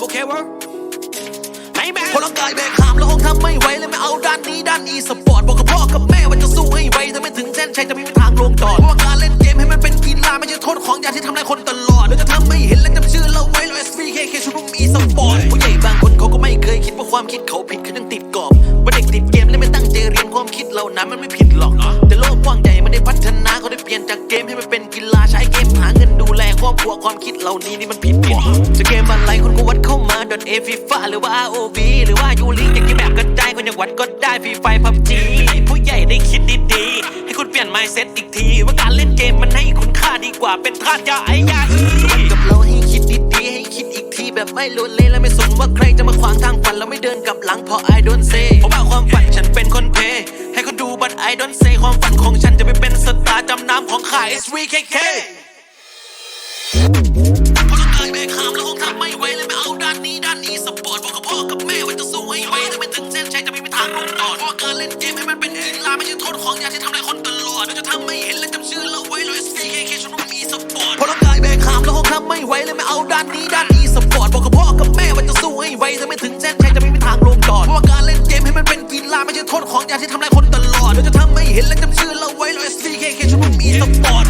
okay bro ไม่แม่พลังกายแบกหามแล้วคงทำไม่ไหวเลยไม่เอาด้านนี้ด้านอีสปอร์ตบอกกับพ่อกับแม่ว่าจะสู้ให้ไวถ้าไม่ถึงเส้นชัยจะไม่มีทางลงจอดเพราะว่าการเล่นเกมให้มันเป็นกีฬาไม่ใช่โทษของยาที่ทำลายคนตลอดเราจะทำไม่เห็นและจำชื่อเราไว้เรา SVKK ชุดรุ่มอีสปอร์ตผู้ใหญ่บางคนเขาก็ไม่เคยคิดว่าความคิดเขาผิดเขายังติดกรอบว่าเด็กติดเกมและไม่ตั้งใจเรียนความคิดเหล่านั้นมันไม่ผิดหรอกแต่โลกกว้างใหญ่มันได้พัฒนาเขาได้เปลี่ยนจากเกมให้มันเป็นกีฬาใช้เกมหาเงินดูแลครอบครัวความคิดเหล่านี้นี่มันผิดหวังจะเกมอะไรคุณก็ วัดเข้ามา .a v f a หรือว่า ROV หรือว่ายูริอยากจะแบบกระจายคนอยากวัดก็ได้ฟรีไฟพับจีผู้ใหญ่ได้คิดดีๆ ให้คุณเปลี่ยน mindset อีกที ว่าการเล่นเกมมันให้คุณค่าดีกว่าเป็นทาสยาไอ้ยาอีกับเราให้คิดดีๆ ให้คิดอีกทีแบบไม่โลเลยและไม่สนว่าใครจะมาขวางทางฝันเราไม่เดินกลับหลังเพราะ I don't say เพราะว่าความฝันฉันเป็นคนเพให้เขาดู but I don't say ความฝันของฉันจะไปเป็นสตาร์จำน้ำของขาย SVKK ดเพราะการเล่นเกมให้มันเป็นกีฬาไม่ใช่โทษของยาที่ทำลายคนตลอดเดี๋จะทำไม่เห็นและจำชื่อเราไว้เรา S K K ชนว่ามีสปอร์ตพอร่างกายแบกขามแล้วห้องน้ำไม่ไหวเลยไม่เอาด้านนี้ด้านอีสปอร์ตบอกกับพ่อกับแม่ว่าจะสู้ให้ไวถ้าไม่ถึงแส้นชัยจะไม่มีทางลงจอดเพราะการเล่นเกมให้มันเป็นกีฬาไม่ใช่โทษของยาที่ทำลายคนตลอดเดี๋จะทำไม่เห็นและจำชื่อเราไว้เรา S K K ชนว่ามีสปอร์ต